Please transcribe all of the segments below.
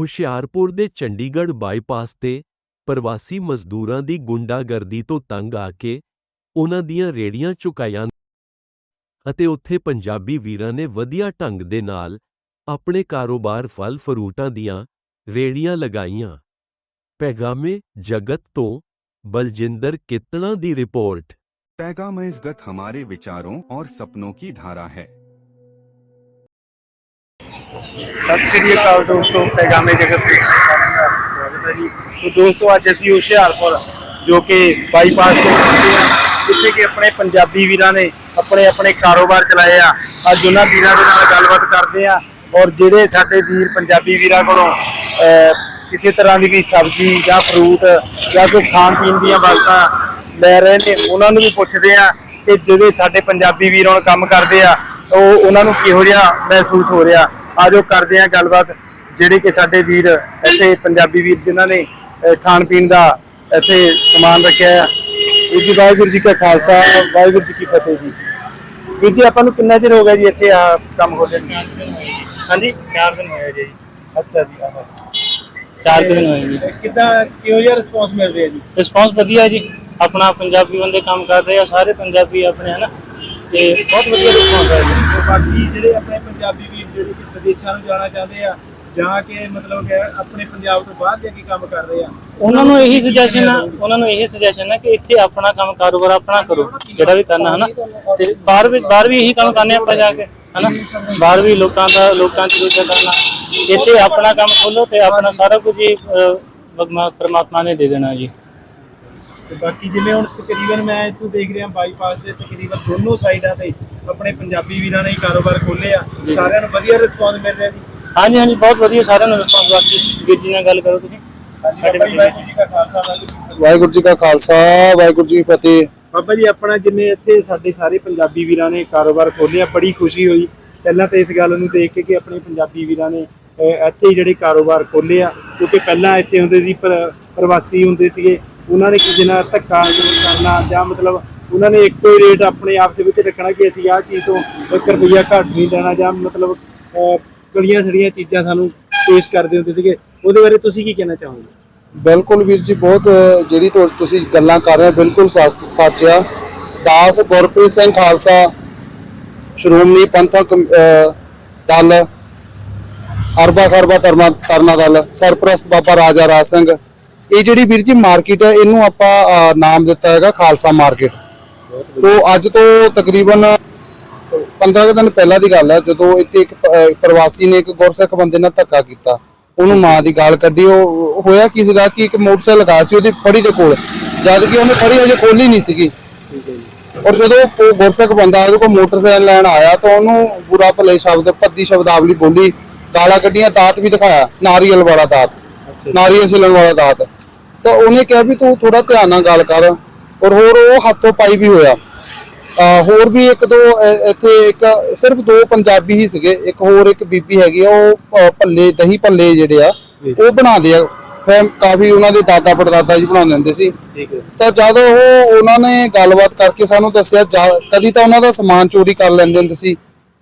ਹੁਸ਼ਿਆਰਪੁਰ ਦੇ ਚੰਡੀਗੜ੍ਹ ਬਾਈਪਾਸ ਤੇ ਪ੍ਰਵਾਸੀ ਮਜ਼ਦੂਰਾਂ ਦੀ ਗੁੰਡਾਗਰਦੀ ਤੋਂ ਤੰਗ ਆ ਕੇ ਉਨ੍ਹਾਂ ਦੀਆਂ ਰੇੜੀਆਂ ਚੁਕਾਈਆਂ ਅਤੇ ਉੱਥੇ ਪੰਜਾਬੀ ਵੀਰਾਂ ਨੇ ਵਧੀਆ ਢੰਗ ਦੇ ਨਾਲ ਆਪਣੇ ਕਾਰੋਬਾਰ ਫਲ ਫਰੂਟਾਂ ਦੀਆਂ ਰੇੜੀਆਂ ਲਗਾਈਆਂ। ਪੈਗਾਮੇ ਜਗਤ ਤੋਂ ਬਲਜਿੰਦਰ कितना ਦੀ ਰਿਪੋਰਟ। पैगाम इस गत हमारे विचारों और सपनों की धारा है ਸਤਿ ਸ੍ਰੀ ਅਕਾਲ ਦੋਸਤੋ, ਪੈਗਾਮੇ ਜਗਤ ਦੇ ਸਵਾਗਤ ਹੈ ਜੀ। ਸੋ ਦੋਸਤੋ, ਅੱਜ ਅਸੀਂ ਹੁਸ਼ਿਆਰਪੁਰ, ਜੋ ਕਿ ਬਾਈਪਾਸ ਤੋਂ ਪਹੁੰਚੇ ਹਾਂ, ਜਿੱਥੇ ਕਿ ਆਪਣੇ ਪੰਜਾਬੀ ਵੀਰਾਂ ਨੇ ਆਪਣੇ ਆਪਣੇ ਕਾਰੋਬਾਰ ਚਲਾਏ ਆ। ਅੱਜ ਉਹਨਾਂ ਵੀਰਾਂ ਦੇ ਨਾਲ ਗੱਲਬਾਤ ਕਰਦੇ ਆ ਔਰ ਜਿਹੜੇ ਸਾਡੇ ਵੀਰ ਪੰਜਾਬੀ ਵੀਰਾਂ ਕੋਲੋਂ ਕਿਸੇ ਤਰ੍ਹਾਂ ਦੀ ਵੀ ਸਬਜ਼ੀ ਜਾਂ ਫਰੂਟ ਜਾਂ ਕੋਈ ਖਾਣ ਪੀਣ ਦੀਆਂ ਵਸਤਾਂ ਲੈ ਰਹੇ ਨੇ, ਉਹਨਾਂ ਨੂੰ ਵੀ ਪੁੱਛਦੇ ਆ ਕਿ ਜਿਹੜੇ ਸਾਡੇ ਪੰਜਾਬੀ ਵੀਰ ਹੁਣ ਕੰਮ ਕਰਦੇ ਆ, ਉਹ ਉਹਨਾਂ ਨੂੰ ਕਿਹੋ ਜਿਹਾ ਮਹਿਸੂਸ ਹੋ ਰਿਹਾ। ਆਜੋ ਕਰਦੇ ਆ ਗੱਲਬਾਤ। ਜਿਹੜੇ ਕਿ ਸਾਡੇ ਵੀਰ ਇੱਥੇ ਪੰਜਾਬੀ ਵੀਰ ਜਿਨ੍ਹਾਂ ਨੇ ਖਾਣ ਪੀਣ ਦਾ ਇੱਥੇ ਸਮਾਨ ਰੱਖਿਆ ਆ। ਵੀਰ ਜੀ ਵਾਹਿਗੁਰੂ ਜੀ ਕਾ ਖਾਲਸਾ ਵਾਹਿਗੁਰੂ ਜੀ ਕੀ ਫਤਿਹ ਜੀ। ਵੀਰ ਜੀ ਆਪਾਂ ਨੂੰ ਕਿੰਨਾ ਚਿਰ ਹੋ ਗਿਆ ਜੀ ਇੱਥੇ ਆ ਕੰਮ ਹੋ ਰਿਹਾ? ਹਾਂਜੀ? 4 ਦਿਨ ਹੋਏ ਜੀ। ਅੱਛਾ ਜੀ ਚਾਰ ਦਿਨ ਹੋਏ ਜੀ। ਕਿੱਦਾਂ ਕਿਹੋ ਜਿਹਾ ਰਿਸਪੌਂਸ ਮਿਲ ਰਿਹਾ ਜੀ? ਰਿਸਪੌਂਸ ਵਧੀਆ ਜੀ। ਆਪਣਾ ਪੰਜਾਬੀ ਬੰਦੇ ਕੰਮ ਕਰ ਰਹੇ ਆ ਸਾਰੇ ਪੰਜਾਬੀ ਆਪਣੇ ਹਨਾ? ਤੇ ਬਹੁਤ ਵਧੀਆ ਰਿਸਪੌਂਸ ਹੈ ਜੀ। ਬਾਕੀ ਜਿਹੜੇ ਆਪਣੇ ਪੰਜਾਬੀ ਜਿਹੜੇ ਕਿ ਵਿਦੇਸ਼ਾਂ ਨੂੰ ਜਾਣਾ ਚਾਹੁੰਦੇ ਆ ਜਾਂ ਕਿ ਮਤਲਬ ਕਿ ਆਪਣੇ ਪੰਜਾਬ ਤੋਂ ਬਾਹਰ ਜਾ ਕੇ ਕੰਮ ਕਰ ਰਹੇ ਆ ਉਹਨਾਂ ਨੂੰ ਇਹੀ ਸੁਜੈਸ਼ਨ ਆ ਉਹਨਾਂ ਨੂੰ ਇਹੀ ਸੁਜੈਸ਼ਨ ਹੈ ਕਿ ਇੱਥੇ ਆਪਣਾ ਕੰਮ ਕਾਰੋਬਾਰ ਆਪਣਾ ਕਰੋ ਜਿਹੜਾ ਵੀ ਕਰਨਾ ਹਨਾ। ਤੇ ਬਾਹਰ ਵੀ ਬਾਹਰ ਵੀ ਇਹੀ ਕੰਮ ਕਰਨੇ ਆਪਾਂ ਜਾ ਕੇ ਹਨਾ। ਬਾਹਰ ਵੀ ਲੋਕਾਂ ਦਾ ਲੋਕਾਂ ਦੀ ਦੂਜਾ ਕਰਨਾ। ਇੱਥੇ ਆਪਣਾ ਕੰਮ ਖੋਲੋ ਤੇ ਆਪਣਾ ਸਾਰਾ ਕੁਝ ਹੀ ਪਰਮਾਤਮਾ ਨੇ ਦੇ ਦੇਣਾ ਜੀ। ਤੇ ਬਾਕੀ ਜਿਵੇਂ ਹੁਣ ਤਕਰੀਬਨ ਮੈਂ ਇੱਥੋਂ ਦੇਖ ਰਿਹਾ ਬਾਈਪਾਸ ਦੇ ਤਕਰੀਬਨ ਦੋਨੋਂ ਸਾਈਡਾਂ ਤੇ ਆਪਣੇ ਪੰਜਾਬੀ ਵੀਰਾਂ ਨੇ ਹੀ ਕਾਰੋਬਾਰ ਖੋਲੇ ਆ ਸਾਰਿਆਂ ਨੂੰ ਵਧੀਆ ਰਿਸਪੌਂਸ ਮਿਲ ਰਿਹਾ ਜੀ। ਹਾਂਜੀ ਹਾਂਜੀ ਬਹੁਤ ਵਧੀਆ ਸਾਰਿਆਂ ਨੂੰ ਰਿਸਪੌਂਸ ਬਾਕੀ ਵੀਰ ਜੀ ਨਾਲ ਗੱਲ ਕਰੋ ਤੁਸੀਂ। ਸਾਡੇ ਵਾਹਿਗੁਰੂ ਜੀ ਕਾ ਖਾਲਸਾ ਵਾਹਿਗੁਰੂ ਜੀ ਕੀ ਫਤਿਹ। ਖਾਲਸਾ ਵਾਹਿਗੁਰੂ ਜੀ ਬਾਬਾ ਜੀ ਆਪਣਾ ਜਿਵੇਂ ਇੱਥੇ ਸਾਡੇ ਸਾਰੇ ਪੰਜਾਬੀ ਵੀਰਾਂ ਨੇ ਕਾਰੋਬਾਰ ਖੋਲ੍ਹਿਆ ਬੜੀ ਖੁਸ਼ੀ ਹੋਈ। ਪਹਿਲਾਂ ਤਾਂ ਇਸ ਗੱਲ ਨੂੰ ਦੇਖ ਕੇ ਕਿ ਆਪਣੇ ਪੰਜਾਬੀ ਵੀਰਾਂ ਨੇ ਇੱਥੇ ਹੀ ਜਿਹੜੇ ਕਾਰੋਬਾਰ ਖੋਲ੍ਹੇ ਆ ਕਿਉਂਕਿ ਪਹਿਲਾਂ ਇੱਥੇ ਹੁੰਦੇ ਸੀ ਪਰ- ਪ੍ਰਵਾਸੀ ਹੁੰਦੇ ਸੀਗੇ। ਉਹਨਾਂ ਨੇ ਕਿਸੇ ਨਾਲ ਧੱਕਾ ਨਹੀਂ ਕਰਨਾ ਜਾਂ ਮਤਲਬ ਉਹਨਾਂ ਨੇ ਇੱਕੋ ਹੀ ਰੇਟ ਆਪਣੇ ਆਪਸ ਵਿੱਚ ਰੱਖਣਾ ਕਿ ਅਸੀਂ ਆਹ ਚੀਜ਼ ਤੋਂ 1 ਰੁਪਈਆ ਘੱਟ ਨਹੀਂ ਲੈਣਾ ਜਾਂ ਮਤਲਬ ਅਹ, ਗਲੀਆਂ ਸੜੀਆਂ ਚੀਜ਼ਾਂ ਸਾਨੂੰ ਪੇਸ਼ ਕਰਦੇ ਹੁੰਦੇ ਸੀਗੇ। ਉਹਦੇ ਬਾਰੇ ਤੁਸੀਂ ਕੀ ਕਹਿਣਾ ਚਾਹੋਗੇ? ਬਿਲਕੁਲ ਵੀਰ ਜੀ ਬਹੁਤ ਜਿਹੜੀ ਤੁ- ਤੁਸੀਂ ਗੱਲਾਂ ਕਰ ਰਹੇ ਹੋ ਬਿਲਕੁਲ ਸੱਚ ਸੱਚ ਆ। ਦਾਸ ਗੁਰਪ੍ਰੀਤ ਸਿੰਘ ਖਾਲਸਾ ਸ਼੍ਰੋਮਣੀ ਪੰਥਕ ਅ, ਦਲ ਅਰਬਾ ਖਰਬਾ ਤਰਨਾ ਤਰਨਾ ਦਲ ਸਰਪ੍ਰਸਤ ਬਾਬਾ ਰਾਜਾ ਰਾਜ ਸਿੰਘ ਇਹ ਜਿਹੜੀ ਵੀਰ ਜੀ ਮਾਰਕੀਟ ਹੈ ਇਹਨੂੰ ਆਪਾਂ ਨਾਮ ਦਿੱਤਾ ਹੈਗਾ ਖਾਲਸਾ ਮਾਰਕੀਟ ਤੋਂ ਅੱਜ ਤੋਂ ਤਕਰੀਬਨ 15 ਕੁ ਦਿਨ ਪਹਿਲਾਂ ਦੀ ਗੱਲ ਹੈ ਜਦੋਂ ਇੱਥੇ ਇੱਕ ਪ੍ਰਵਾਸੀ ਨੇ ਇੱਕ ਗੁਰਸਿੱਖ ਬੰਦੇ ਨਾਲ ਧੱਕਾ ਕੀਤਾ। ਉਹਨੂੰ ਮਾਂ ਦੀ ਗਾਲ ਕੱਢੀ ਉਹ ਹੋਇਆ ਕੀ ਸੀਗਾ ਕਿ ਇੱਕ ਮੋਟਰਸਾਈਕਲ ਲਗਾ ਸੀ ਉਹਦੀ ਫੜੀ ਦੇ ਕੋਲ। ਜਦ ਕਿ ਉਹਨੇ ਫੜੀ ਅਜੇ ਖੋਲੀ ਨਹੀਂ ਸੀਗੀ। ਔਰ ਜਦੋਂ ਉਹ ਗੁਰਸਿੱਖ ਬੰਦਾ ਉਹਦੇ ਕੋਲ ਮੋਟਰਸਾਈਕਲ ਲੈਣ ਆਇਆ ਤਾਂ ਉਹਨੂੰ ਬੁਰਾ ਭਲੇ ਸ਼ਬਦ ਭੱਦੀ ਸ਼ਬਦਾਵਲੀ ਬੋਲੀ ਗਾਲਾਂ ਕੱਢੀਆਂ ਦਾਤ ਵੀ ਦਿਖਾਇਆ ਨਾਰੀਅਲ ਵਾਲਾ ਦਾਤ। ਨਾਰੀਅਲ ਛਿਲਣ ਵਾਲਾ ਦਾਤ। ਤਾਂ ਉਹਨੇ ਕਿਹਾ ਵੀ ਤੂੰ ਥੋੜਾ ਧਿਆਨ ਨਾਲ ਗੱਲ ਕਰ। ਔਰ ਹੋਰ ਉਹ ਹੱਥੋਂ ਪਾਈ ਵੀ ਹੋਇਆ। ਹੋਰ ਵੀ ਇੱਕ ਦੋ ਇੱਥੇ ਇੱਕ ਸਿਰਫ ਦੋ ਪੰਜਾਬੀ ਹੀ ਸੀਗੇ। ਇੱਕ ਹੋਰ ਇੱਕ ਬੀਬੀ ਹੈਗੀ ਆ ਉਹ ਭੱਲੇ ਦਹੀਂ ਭੱਲੇ ਜਿਹੜੇ ਆ ਉਹ ਬਣਾਉਂਦੇ ਆ। ਫਿਰ ਕਾਫੀ ਉਹਨਾਂ ਦੇ ਦਾਦਾ ਪੜਦਾਦਾ ਜੀ ਬਣਾਉਂਦੇ ਹੁੰਦੇ ਸੀ। ਤਾਂ ਜਦ ਉਹ ਉਹਨਾਂ ਨੇ ਗੱਲਬਾਤ ਕਰਕੇ ਸਾਨੂੰ ਦੱਸਿਆ ਕਦੀ ਤਾਂ ਉਹਨਾਂ ਦਾ ਸਮਾਨ ਚੋਰੀ ਕਰ ਲੈਂਦੇ ਹੁੰਦੇ ਸੀ।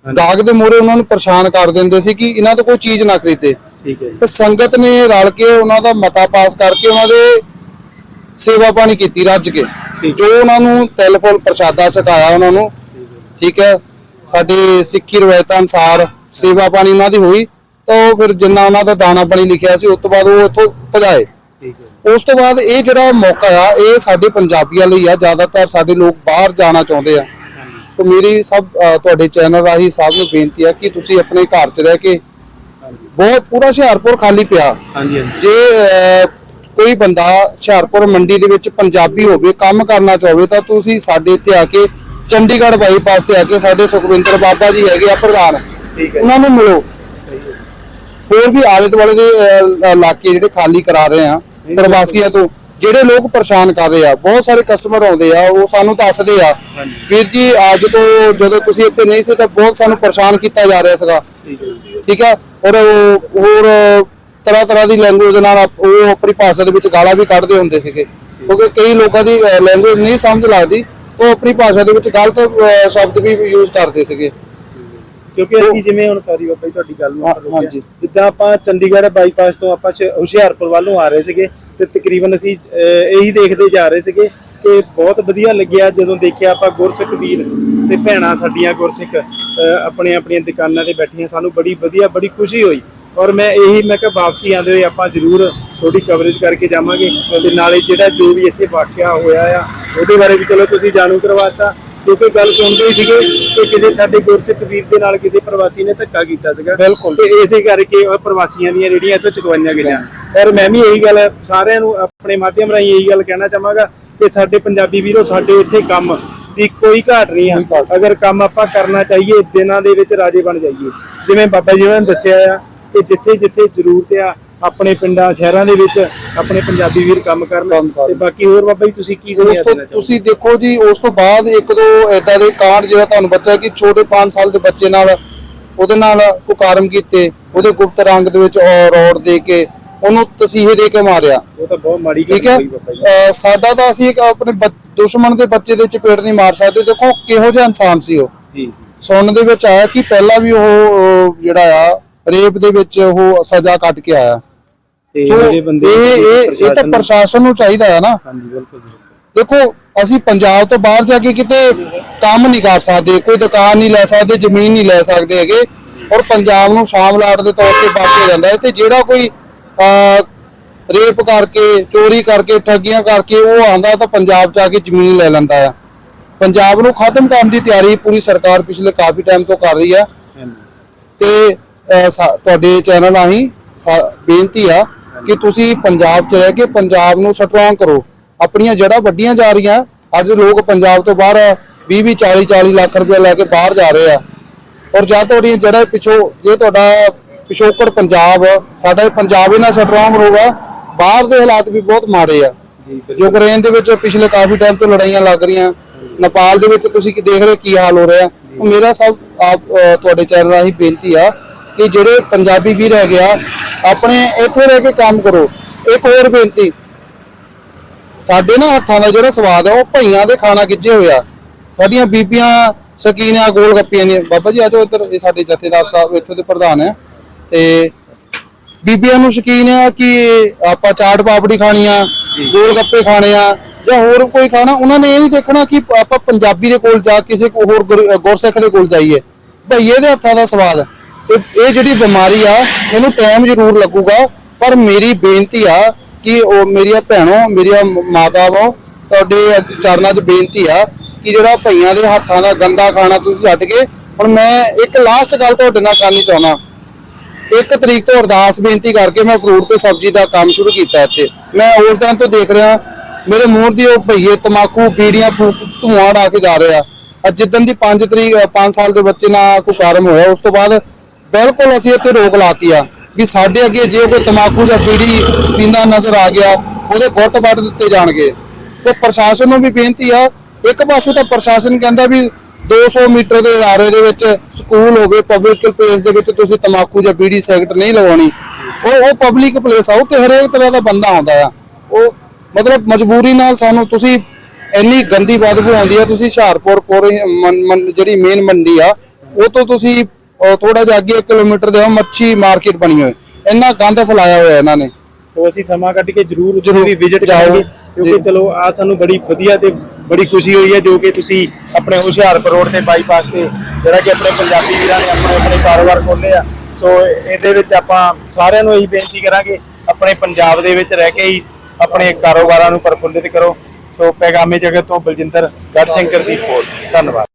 ਗਾਹਕ ਦੇ ਮੂਹਰੇ ਉਹਨਾਂ ਨੂੰ ਪਰੇਸ਼ਾਨ ਕਰ ਦਿੰਦੇ ਸੀ ਕਿ ਇਹਨਾਂ ਤੋਂ ਕੋਈ ਚੀਜ਼ ਨਾ ਖਰੀਦੇ। ਠੀਕ ਹੈ ਜੀ। ਤੇ ਸੰਗਤ ਨੇ ਰਲ ਕੇ ਉਹਨਾਂ ਦਾ ਮਤਾ ਪਾਸ ਕਰਕੇ ਉਹਨਾਂ ਦੇ ਸੇਵਾ ਪਾਣੀ ਕੀਤੀ ਰੱਜ ਕੇ। ਜੋ ਉਹਨਾਂ ਨੂੰ ਤਿਲ ਫੁੱਲ ਪ੍ਰਸ਼ਾਦਾ ਛਕਾਇਆ ਉਹਨਾਂ ਨੂੰ ਠੀਕ ਹੈ। ਸਾਡੇ ਸਿੱਖੀ ਰਵਾਇਤਾਂ ਅਨਸਾਰ ਸੇਵਾ ਪਾਣੀ ਉਹਨਾਂ ਦੀ ਹੋਈ ਤਾਂ ਉਹ ਫਿਰ ਜਿੰਨਾ ਉਹਨਾਂ ਦਾ ਦਾਣਾ ਪਾਣੀ ਲਿਖਿਆ ਸੀ ਉਸ ਤੋਂ ਬਾਅਦ ਉਹ ਇੱਥੋਂ ਭਜਾਏ। ਠੀਕ ਹੈ। ਉਸ ਤੋਂ ਬਾਅਦ ਇਹ ਜਿਹੜਾ ਮੌਕਾ ਆ ਇਹ ਸਾਡੇ ਪੰਜਾਬੀਆਂ ਲਈ ਆ ਜ਼ਿਆਦਾਤਰ ਸਾਡੇ ਲੋਕ ਬਾਹਰ ਜਾਣਾ ਚਾਹੁੰਦੇ ਆ। ਸੋ ਮੇਰੀ ਸਭ ਤੁਹਾਡੇ ਚੈਨਲ ਰਾਹੀਂ ਸਭ ਨੂੰ ਬੇਨਤੀ ਆ ਕਿ ਤੁਸੀਂ ਆਪਣੇ ਘਰ 'ਚ ਰਹਿ ਕੇ ਬਹੁਤ ਪੂਰਾ ਹੁਸ਼ਿਆਰਪੁਰ ਖਾਲੀ ਪਿਆ। ਹਾਂਜੀ ਹਾਂਜੀ। ਜੇ ਕੋਈ ਬੰਦਾ ਹੁਸ਼ਿਆਰਪੁਰ ਮੰਡੀ ਦੇ ਵਿੱਚ ਪੰਜਾਬੀ ਹੋਵੇ ਕੰਮ ਕਰਨਾ ਚਾਹਵੇ ਤਾਂ ਤੁਸੀਂ ਸਾਡੇ ਇੱਥੇ ਆ ਕੇ ਚੰਡੀਗੜ੍ਹ ਬਾਈਪਾਸ ਤੇ ਆ ਕੇ ਸਾਡੇ ਸੁਖਵਿੰਦਰ ਬਾਬਾ ਜੀ ਹੈਗੇ ਆ ਪ੍ਰਧਾਨ। ਉਹਨਾਂ ਨੂੰ ਮਿਲੋ। ਹੋਰ ਵੀ ਆਲੇ ਦੁਆਲੇ ਦੇ ਇਲਾਕੇ ਜਿਹੜੇ ਖਾਲੀ ਕਰਾ ਰਹੇ ਆ ਪ੍ਰਵਾਸੀਆਂ ਤੋਂ ਜਿਹੜੇ ਲੋਕ ਪਰੇਸ਼ਾਨ ਕਰ ਰਹੇ ਆ ਬਹੁਤ ਸਾਰੇ ਕਸਟਮਰ ਆਉਂਦੇ ਆ ਉਹ ਸਾਨੂੰ ਦੱਸਦੇ ਆ। ਵੀਰ ਜੀ ਅੱਜ ਤੋਂ ਜਦੋਂ ਤੁਸੀਂ ਇੱਥੇ ਨਹੀਂ ਸੀ ਤਾਂ ਬਹੁਤ ਸਾਨੂੰ ਪਰੇਸ਼ਾਨ ਕੀਤਾ ਜਾ ਰਿਹਾ ਸੀਗਾ। ਠੀਕ ਹੈ? ਔਰ ਹੋਰ ਤਰ੍ਹਾਂ ਤਰ੍ਹਾਂ ਦੀ ਲੈਂਗੁਏਜ ਨਾਲ ਉਹ ਆਪਣੀ ਭਾਸ਼ਾ ਦੇ ਵਿੱਚ ਗਾਲਾਂ ਵੀ ਕੱਢਦੇ ਹੁੰਦੇ ਸੀਗੇ। ਕਿਉਂਕਿ ਕਈ ਲੋਕਾਂ ਦੀ ਲੈਂਗੁਏਜ ਨਹੀਂ ਸਮਝ ਲੱਗਦੀ ਉਹ ਆਪਣੀ ਭਾਸ਼ਾ ਦੇ ਵਿੱਚ ਗਲਤ ਸ਼ਬਦ ਵੀ ਯੂਜ਼ ਕਰਦੇ ਸੀਗੇ। ਕਿਉਂਕਿ ਅਸੀਂ ਜਿਵੇਂ ਹੁਣ ਸੌਰੀ ਬਾਬਾ ਜੀ ਤੁਹਾਡੀ ਗੱਲ ਨੂੰ ਰੋਕਿਆ। ਜਿੱਦਾਂ ਆਪਾਂ ਚੰਡੀਗੜ੍ਹ ਬਾਈਪਾਸ ਤੋਂ ਆਪਾਂ ਹੁਸ਼ਿਆਰਪੁਰ ਵੱਲ ਆ ਰਹੇ ਸੀਗੇ ਤੇ ਤਕਰੀਬਨ ਅਸੀਂ ਇਹੀ ਦੇਖਦੇ ਜਾ ਰਹੇ ਸੀਗੇ ਕਿ ਬਹੁਤ ਵਧੀਆ ਲੱਗਿਆ ਜਦੋਂ ਦੇਖਿਆ ਆਪਾਂ ਗੁਰਸਿੱਖ ਵੀਰ ਤੇ ਭੈਣਾਂ ਸਾਡੀਆਂ ਗੁਰਸਿੱਖ। ਅਹ, ਆਪਣੀਆਂ ਦੁਕਾਨਾਂ ਤੇ ਬੈਠੀਆਂ ਸਾਨੂੰ ਬੜੀ ਵਧੀਆ ਬੜੀ ਖੁਸ਼ੀ ਹੋਈ। ਔਰ ਮੈਂ ਇਹੀ ਮੈਂ ਕਿਹਾ ਵਾਪਸੀ ਆਉਂਦੇ ਹੋਏ ਆਪਾਂ ਜ਼ਰੂਰ ਥੋੜੀ ਕਵਰੇਜ ਕਰਕੇ ਜਾਵਾਂਗੇ ਤੇ ਨਾਲੇ ਜਿਹੜਾ ਜੋ ਵੀ ਇੱਥੇ ਵਾਕਿਆ ਹੋਇਆ ਆ ਉਹਦੇ ਬਾਰੇ ਵੀ ਚਲੋ ਤੁਸੀਂ ਜਾਣੂ ਕਰਵਾਤਾ। ਕਿਉਂਕਿ ਗੱਲ ਸੁਣਦੇ ਸੀਗੇ ਕਿ ਕਿਸੇ ਸਾਡੇ ਗੁਰਸਿੱਖ ਵੀਰ ਦੇ ਨਾਲ ਕਿਸੇ ਪ੍ਰਵਾਸੀ ਨੇ ਧੱਕਾ ਕੀਤਾ ਸੀਗਾ ਬਿਲਕੁਲ। ਤੇ ਇਸੇ ਕਰਕੇ ਉਹ ਪ੍ਰਵਾਸੀਆਂ ਦੀਆਂ ਜਿਹੜੀਆਂ ਇੱਥੋਂ ਚੁਕਵਾਈਆਂ ਗਈਆਂ। ਔਰ ਮੈਂ ਵੀ ਇਹੀ ਗੱਲ ਸਾਰਿਆਂ ਨੂੰ ਆਪਣੇ ਮਾਧਿਅਮ ਰਾਹੀਂ ਇਹੀ ਗੱਲ ਕਹਿਣਾ ਚਾਹਾਂਗਾ ਕਿ ਸਾਡੇ ਪੰਜਾਬੀ ਵੀਰੋ ਸਾਡੇ ਇੱਥੇ ਕੰਮ ਦੀ ਕੋਈ ਘਾਟ ਨਹੀਂ ਆ। ਅਗਰ ਕੰਮ ਆਪਾਂ ਕਰਨਾ ਚਾਹੀਏ ਦਿਨਾਂ ਦੇ ਵਿੱਚ ਰਾਜੇ ਬਣ ਜਾਈਏ। ਜਿਵੇਂ ਬਾਬਾ ਜੀ ਨੇ ਦੱਸਿਆ ਆ ਕਿ ਜਿੱਥੇ ਜਿੱਥੇ ਜ਼ਰੂਰਤ ਆ ਆਪਣੇ ਪਿੰਡਾਂ ਸ਼ਹਿਰਾਂ ਦੇ ਵਿੱਚ ਆਪਣੇ ਪੰਜਾਬੀ ਵੀਰ ਕੰਮ ਕਰਨ। ਤੇ ਬਾਕੀ ਹੋਰ ਬਾਬਾ ਜੀ ਤੁਸੀਂ ਕੀ ਚਾਹੋਗੇ? ਤੁਸੀਂ ਦੇਖੋ ਜੀ ਉਸ ਤੋਂ ਬਾਅਦ ਇੱਕ ਦੋ ਏਦਾਂ ਦੇ ਕਾਂਡ ਜਿਹੜਾ ਤੁਹਾਨੂੰ ਬੱਚਾ ਕਿ ਛੋਟੇ 5 ਸਾਲ ਦੇ ਬੱਚੇ ਨਾਲ ਉਹਦੇ ਨਾਲ ਕੁਕਾਰਮ ਕੀਤੇ ਉਹਦੇ ਗੁਪਤ ਰੰਗ ਦੇ ਵਿੱਚ ਔ- ਰੋਡ ਦੇ ਕੇ ਉਹਨੂੰ ਤਸੀਹੇ ਦੇ ਕੇ ਮਾਰਿਆ। ਉਹ ਤਾਂ ਬਹੁਤ ਮਾੜੀ ਗੱਲ ਠੀਕ ਹੈ? ਸਾਡਾ ਤਾਂ ਅਸੀਂ ਇੱਕ ਆਪਣੇ ਦੁਸ਼ਮਣ ਦੇ ਬੱਚੇ ਦੇ ਚਪੇੜ ਨਹੀਂ ਮਾਰ ਸਕਦੇ। ਦੇਖੋ ਕਿਹੋ ਜਿਹਾ ਇਨਸਾਨ ਸੀ ਉਹ। ਜੀ। ਸੁਣਨ ਦੇ ਵਿੱਚ ਆਇਆ ਕਿ ਪਹਿਲਾਂ ਵੀ ਉਹ ਜਿਹੜਾ ਆ ਰੇਪ ਦੇ ਵਿੱਚ ਉਹ ਸਜ਼ਾ ਕੱਟ ਕੇ ਆਇਆ। ਤੇ ਇਹ ਇਹ ਇਹ ਤਾਂ ਪ੍ਰਸ਼ਾਸਨ- ਨੂੰ ਚਾਹੀਦਾ ਹੈ ਨਾ। ਹਾਂਜੀ ਬਿਲਕੁਲ। ਦੇਖੋ ਅਸੀਂ ਪੰਜਾਬ ਤੋਂ ਬਾਹਰ ਜਾ ਕੇ ਕਿਤੇ ਕੰਮ ਨਹੀਂ ਕਰ ਸਕਦੇ। ਕੋਈ ਦੁਕਾਨ ਨਹੀਂ ਲੈ ਸਕਦੇ ਜ਼ਮੀਨ ਨਹੀਂ ਲੈ ਸਕਦੇ ਹੈਗੇ। ਔਰ ਪੰਜਾਬ ਨੂੰ ਸ਼ਾਮਲਾਟ ਦੇ ਤੌਰ ਤੇ ਬਾਕਿਆ ਜਾਂਦਾ ਹੈ। ਤੇ ਜਿਹੜਾ ਕੋਈ ਰੇਪ ਕਰਕੇ, ਚੋਰੀ ਕਰਕੇ, ਠੱਗੀਆਂ ਕਰਕੇ ਉਹ ਆਂਦਾ ਤਾਂ ਪੰਜਾਬ ਚ ਆ ਕੇ ਜ਼ਮੀਨ ਲੈ ਲੈਂਦਾ ਆ। ਪੰਜਾਬ ਨੂੰ ਖਤਮ ਕਰਨ ਦੀ ਤਿਆਰੀ ਪੂਰੀ ਸਰਕਾਰ ਪਿਛਲੇ ਕਾਫੀ ਟਾਈਮ ਤੋਂ ਕਰ ਰਹੀ ਆ। ਤੇ ਤੁਹਾਡੇ ਚੈਨਲ ਰਾਹੀਂ ਬੇਨਤੀ ਆ ਕਿ ਤੁਸੀਂ ਪੰਜਾਬ 'ਚ ਰਹਿ ਕੇ ਪੰਜਾਬ ਨੂੰ ਸਟਰੋਂਗ ਕਰੋ। ਆਪਣੀਆਂ ਜੜ੍ਹਾਂ ਵੱਡੀਆਂ ਜਾ ਰਹੀਆਂ। ਅੱਜ ਲੋਕ ਪੰਜਾਬ ਤੋਂ ਬਾਹਰ 20 20 40 40 ਲੱਖ ਰੁਪਏ ਲੈ ਕੇ ਬਾਹਰ ਜਾ ਰਹੇ ਆ। ਔਰ ਜਦ ਤੁਹਾਡੀਆਂ ਜੜ੍ਹਾਂ ਪਿੱਛੋਂ, ਜੇ ਤੁਹਾਡਾ ਪਿਛੋਕੜ ਪੰਜਾਬ ਸਾਡਾ ਪੰਜਾਬ ਇਹਨਾਂ ਸਟਰੋਂਗ ਰਹੂਗਾ ਬਾਹਰ ਦੇ ਹਾਲਾਤ ਵੀ ਬਹੁਤ ਮਾੜੇ ਆ। ਯੂਕਰੇਨ ਦੇ ਵਿੱਚ ਪਿਛਲੇ ਕਾਫੀ ਟਾਈਮ ਤੋਂ ਲੜਾਈਆਂ ਲੱਗ ਰਹੀਆਂ। ਨੇਪਾਲ ਦੇ ਵਿੱਚ ਤੁਸੀਂ ਕੀ ਦੇਖ ਰਹੇ ਹੋ ਕੀ ਹਾਲ ਹੋ ਰਿਹਾ? ਮੇਰਾ ਸਭ ਆਪ ਤੁਹਾਡੇ ਚੈਨਲ ਰਾਹੀਂ ਬੇਨਤੀ ਆ ਕਿ ਜਿਹੜੇ ਪੰਜਾਬੀ ਵੀਰ ਹੈਗੇ ਆ ਆਪਣੇ ਇੱਥੇ ਰਹਿ ਕੇ ਕੰਮ ਕਰੋ। ਇੱਕ ਹੋਰ ਬੇਨਤੀ। ਸਾਡੇ ਨਾ ਹੱਥਾਂ ਦਾ ਜਿਹੜਾ ਸਵਾਦ ਆ ਉਹ ਭਈਆਂ ਦੇ ਖਾਣਾ ਗਿੱਜੇ ਹੋਇਆ ਸਾਡੀਆਂ ਬੀਬੀਆਂ ਸ਼ਕੀਨਾਂ ਗੋਲ ਗੱਪੀਆਂ ਦੀਆਂ। ਬਾਬਾ ਜੀ ਆਜੋ ਇੱਧਰ ਇਹ ਸਾਡੇ ਜਥੇਦਾਰ ਸਾਹਿਬ ਇੱਥੇ ਦੇ ਪ੍ਰਧਾਨ ਆ। ਤੇ ਬੀਬੀਆਂ ਨੂੰ ਸ਼ੌਕੀਨ ਆ ਕਿ ਆਪਾਂ ਚਾਟ ਪਾਪੜੀ ਖਾਣੀ ਆ ਗੋਲ ਗੱਪੇ ਖਾਣੇ ਆ ਜਾਂ ਹੋਰ ਕੋਈ ਖਾਣਾ ਉਹਨਾਂ ਨੇ ਇਹ ਨਹੀਂ ਦੇਖਣਾ ਕਿ ਆਪਾਂ ਪੰਜਾਬੀ ਦੇ ਕੋਲ ਜਾ ਕਿਸੇ ਕੋ ਹੋਰ ਗੁਰ- ਗੁਰਸਿੱਖ ਦੇ ਕੋਲ ਜਾਈਏ। ਭਈਏ ਦੇ ਹੱਥਾਂ ਦਾ ਸਵਾਦ ਇਹ ਇਹ ਜਿਹੜੀ ਬਿਮਾਰੀ ਆ ਇਹਨੂੰ ਟਾਈਮ ਜ਼ਰੂਰ ਲੱਗੂਗਾ ਪਰ ਮੇਰੀ ਬੇਨਤੀ ਆ ਕਿ ਉਹ ਮੇਰੀਆਂ ਭੈਣੋ ਮੇਰੀਆਂ ਮਾਤਾਵੋ ਤੁਹਾਡੇ ਚਰਨਾਂ 'ਚ ਬੇਨਤੀ ਆ ਕਿ ਜਿਹੜਾ ਭਈਆਂ ਦੇ ਹੱਥਾਂ ਦਾ ਗੰਦਾ ਖਾਣਾ ਤੁਸੀਂ ਛੱਡ ਕੇ ਹੁਣ ਮੈਂ ਇੱਕ ਲਾਸਟ ਗੱਲ ਤੁਹਾਡੇ ਨਾਲ ਕਰਨੀ ਚਾਹੁੰਦਾ। ਇੱਕ ਤਰੀਕ ਤੋਂ ਅਰਦਾਸ ਬੇਨਤੀ ਕਰਕੇ ਮੈਂ ਫਰੂਟ ਤੇ ਸਬਜ਼ੀ ਦਾ ਕੰਮ ਸ਼ੁਰੂ ਕੀਤਾ ਇੱਥੇ। ਮੈਂ ਉਸ ਦਿਨ ਤੋਂ ਦੇਖ ਰਿਹਾ, ਮੇਰੇ ਮੂੰਹ ਦੀ ਉਹ ਭਈਏ ਤਮਾਕੂ ਬੀੜੀਆਂ ਧੂਆਂ ਉਡਾ ਕੇ ਜਾ ਰਹੇ ਅੱਜ ਜਿੱਦਨ ਦੀ 5 ਤਰੀਕ 5 ਸਾਲ ਦੇ ਬੱਚੇ ਨਾਲ ਕੋਈ ਕਾਰਮ ਹੋਇਆ, ਉਸ ਤੋਂ ਬਾਅਦ ਬਿਲਕੁਲ ਅਸੀਂ ਇੱਥੇ ਰੋਕ ਲਾਤੀ ਆ ਵੀ ਸਾਡੇ ਅੱਗੇ ਜੇ ਕੋਈ ਤਮਾਕੂ ਜਾਂ ਬੀੜੀ ਪੀਂਦਾ ਨਜ਼ਰ ਆ ਗਿਆ, ਉਹਦੇ ਗੁੱਟ ਵੱਟ ਦਿੱਤੇ ਜਾਣਗੇ। ਤੇ ਪ੍ਰਸ਼ਾਸਨ ਨੂੰ ਵੀ ਬੇਨਤੀ ਆ, ਇੱਕ ਪਾਸੇ ਤਾਂ ਪ੍ਰਸ਼ਾਸਨ ਕਹਿੰਦਾ ਵੀ 200 ਮੀਟਰ ਦੇ ਦਾਇਰੇ ਦੇ ਵਿੱਚ ਸਕੂਲ ਹੋਵੇ ਪਬਲਿਕ ਪਲੇਸ ਦੇ ਵਿੱਚ ਤੁਸੀਂ ਤਮਾਕੂ ਜਾਂ ਬੀੜੀ ਸਿਗਰਟ ਨਹੀਂ ਲਗਾਉਣੀ ਉਹ ਉਹ ਪਬਲਿਕ ਪਲੇਸ ਆ ਉਹ ਤੇ ਹਰੇਕ ਤਰ੍ਹਾਂ ਦਾ ਬੰਦਾ ਆਉਂਦਾ ਆ ਉਹ ਮਤਲਬ ਮਜਬੂਰੀ ਨਾਲ ਸਾਨੂੰ ਤੁਸੀਂ ਇੰਨੀ ਗੰਦੀ ਬਦਬੂ ਆਉਂਦੀ ਆ ਤੁਸੀਂ ਹੁਸ਼ਿਆਰਪੁਰ ਕੋਰੇ ਜਿਹੜੀ ਮੇਨ ਮੰਡੀ ਆ ਉਹ ਤੋਂ ਤੁਸੀਂ ਥੋੜਾ ਜਿਹਾ ਅੱਗੇ 1 ਕਿਲੋਮੀਟਰ ਦੇ ਆ ਮੱਛੀ ਮਾਰਕੀਟ ਬਣੀ ਹੋਈ ਇੰਨਾ ਗੰਦ ਫੈਲਾਇਆ ਹੋਇਆ ਇਹਨਾਂ ਨੇ ਸੋ ਅਸੀਂ ਸਮਾਂ ਕੱਢ ਕੇ ਜ਼ਰੂਰ ਜ਼ਰੂਰ ਵਿਜ਼ਿਟ। ਕਰਾਂਗੇ ਕਿਉਂਕਿ। ਚਲੋ ਆ ਸਾਨੂੰ ਬੜੀ ਵਧੀਆ ਤੇ ਬੜੀ ਖੁਸ਼ੀ ਹੋਈ ਹੈ ਜੋ ਕਿ ਤੁਸੀਂ ਆਪਣੇ ਹੁਸ਼ਿਆਰਪੁਰ ਰੋਡ ਤੇ ਬਾਈਪਾਸ ਤੇ ਜਿਹੜਾ ਕਿ ਆਪਣੇ ਪੰਜਾਬੀ ਵੀਰਾਂ ਨੇ ਆਪਣੇ ਆਪਣੇ ਕਾਰੋਬਾਰ ਖੋਲ੍ਹੇ ਆ। ਸੋ ਇਹਦੇ ਵਿੱਚ ਆਪਾਂ ਸਾਰਿਆਂ ਨੂੰ ਇਹੀ ਬੇਨਤੀ ਕਰਾਂਗੇ, ਆਪਣੇ ਪੰਜਾਬ ਦੇ ਵਿੱਚ ਰਹਿ ਕੇ ਹੀ ਆਪਣੇ ਕਾਰੋਬਾਰਾਂ ਨੂੰ ਪ੍ਰਫੁੱਲਿਤ ਕਰੋ। ਸੋ ਪੈਗਾਮੇ ਜਗਤ ਤੋਂ ਬਲਜਿੰਦਰ ਗੜ੍ਹ ਸਿੰਘ ਦੀ ਰਿਪੋਰਟ। ਧੰਨਵਾਦ।